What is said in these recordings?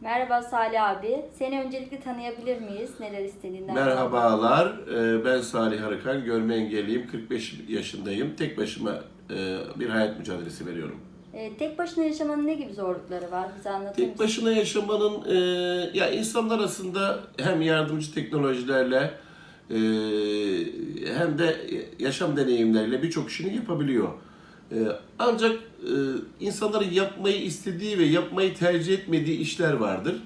Merhaba Salih abi. Seni öncelikle tanıyabilir miyiz? Neler istediğinden? Merhabalar, e, ben Salih Arıkan, görme engelliyim, 45 yaşındayım. Tek başıma e, bir hayat mücadelesi veriyorum. Ee, tek başına yaşamanın ne gibi zorlukları var? Bize anlatır Tek mısın? başına yaşamanın, e, ya insanlar arasında hem yardımcı teknolojilerle e, hem de yaşam deneyimleriyle birçok işini yapabiliyor. E, ancak e, insanların yapmayı istediği ve yapmayı tercih etmediği işler vardır.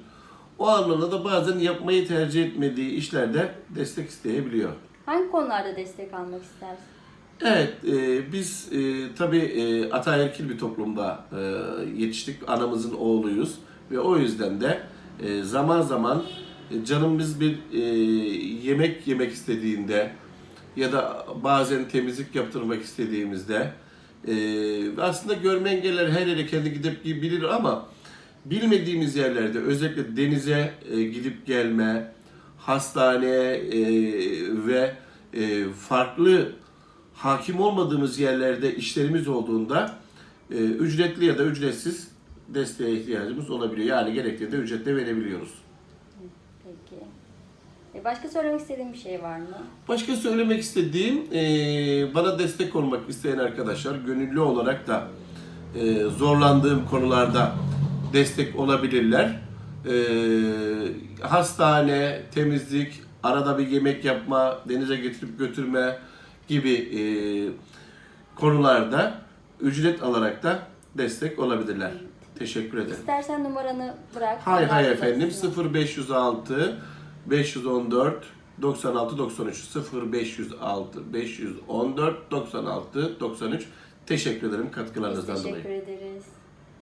O anlamda da bazen yapmayı tercih etmediği işlerde destek isteyebiliyor. Hangi konularda destek almak istersin? Evet, e, biz e, tabii e, ataerkil bir toplumda e, yetiştik. Anamızın oğluyuz ve o yüzden de e, zaman zaman e, canımız bir e, yemek yemek istediğinde ya da bazen temizlik yaptırmak istediğimizde e, aslında görme engeller her yere kendi gidip bilir ama bilmediğimiz yerlerde özellikle denize e, gidip gelme, hastane e, ve e, farklı hakim olmadığımız yerlerde işlerimiz olduğunda e, ücretli ya da ücretsiz desteğe ihtiyacımız olabiliyor. Yani gerektiğinde ücretle verebiliyoruz. Peki. Ee, başka söylemek istediğin bir şey var mı? Başka söylemek istediğim, e, bana destek olmak isteyen arkadaşlar gönüllü olarak da e, zorlandığım konularda destek olabilirler. E, hastane, temizlik, arada bir yemek yapma, denize getirip götürme gibi e, konularda ücret alarak da destek olabilirler. Teşekkür ederim. İstersen numaranı bırak. Hay hay efendim sana. 0506 514 96 93 0506 514 96 93 Teşekkür ederim Biz katkılarınızdan dolayı. teşekkür ederiz.